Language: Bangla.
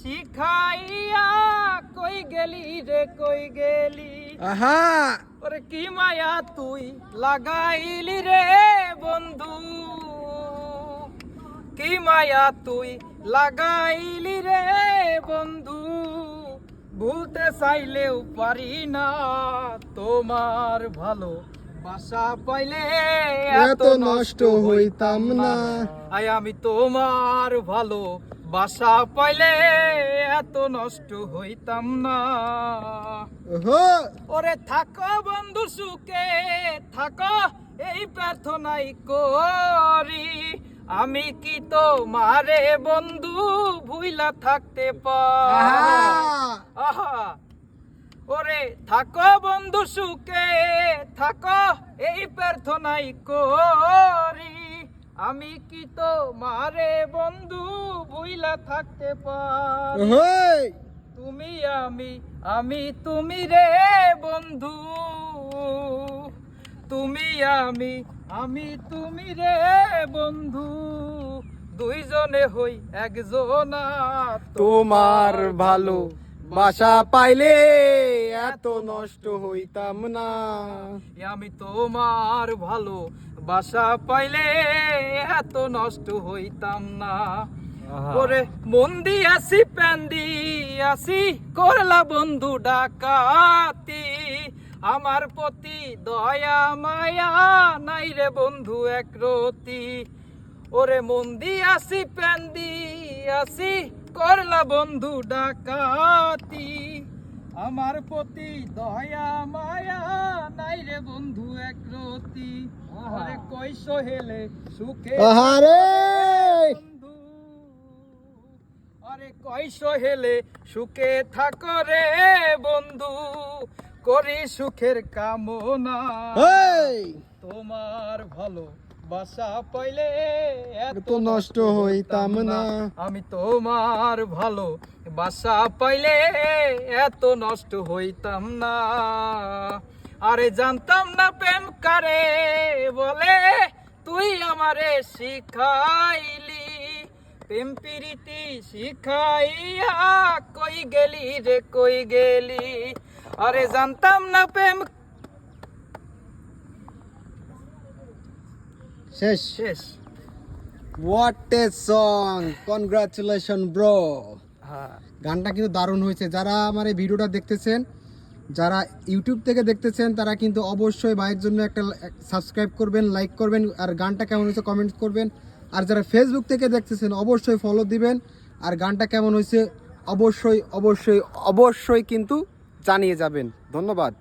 শিখাইয়া কই গেলি রে কই গেলি? আহা! ওরে কি মায়া তুই লাগাইলি রে বন্ধু? কি মায়া তুই লাগাইলি রে বন্ধু? ভুলতে চাইলেও পারি না তোমার ভালো বাসা পাইলে এত নষ্ট হইতাম না। আই আমি তোমার ভালো বাসা পাইলে এত নষ্ট হইতাম না। ওরে থাকো বন্ধু সুখে থাকো এই প্রার্থনাই করি। আমি কি তো মারে বন্ধু ভুইলা থাকতে আহা। ওরে থাকো বন্ধু সুখে থাকো এই প্রার্থনাই করি। আমি কি তো মারে বন্ধু ভুইলা থাকতে পারি? তুমি আমি আমি তুমি রে বন্ধু। তুমি আমি আমি তুমি রে বন্ধু। দুইজনে হই একজনা তোমার ভালো। বাসা পাইলে এত নষ্ট হইতাম না। আমি তোমার ভালো বাসা পাইলে এত নষ্ট হইতাম না। ওরে মন্দি আসি প্যান্দি আসি করলা বন্ধু ডাকাতি। আমার প্রতি দয়া মায়া নাই রে বন্ধু একরতি ওরে মন্দি আসি প্যান্দি আসি করলা বন্ধু ডাকাতি। আমার প্রতি দয়া মায়া নাই রে বন্ধু একরতি। ওরে কই সহেলে সুখে আহারে! বন্ধু। আরে কই সহেলে সুখে থাকো রে বন্ধু করি সুখের কামনা। তোমার ভালো বাসা পাইলে এত নষ্ট হইতাম না। আমি তোমার ভালো বাসা পাইলে এত নষ্ট হইতাম না। আরে জানতাম না প্রেম কারে বলে তুই আমারে শিখাইলি। প্রেম প্রীতি শিখাইয়া কই গেলি রে কই গেলি? আরে জানতাম না প্রেম শেষ। শেষ। What a song congratulation bro হ্যাঁ। গানটা কিন্তু দারুণ হয়েছে। যারা আমার এই ভিডিওটা দেখতেছেন যারা ইউটিউব থেকে দেখতেছেন তারা কিন্তু অবশ্যই ভাইয়ের জন্য একটা সাবস্ক্রাইব করবেন লাইক করবেন আর গানটা কেমন হয়েছে কমেন্ট করবেন। আর যারা ফেসবুক থেকে দেখতেছেন অবশ্যই ফলো দিবেন। আর গানটা কেমন হয়েছে অবশ্যই অবশ্যই অবশ্যই কিন্তু জানিয়ে যাবেন। ধন্যবাদ।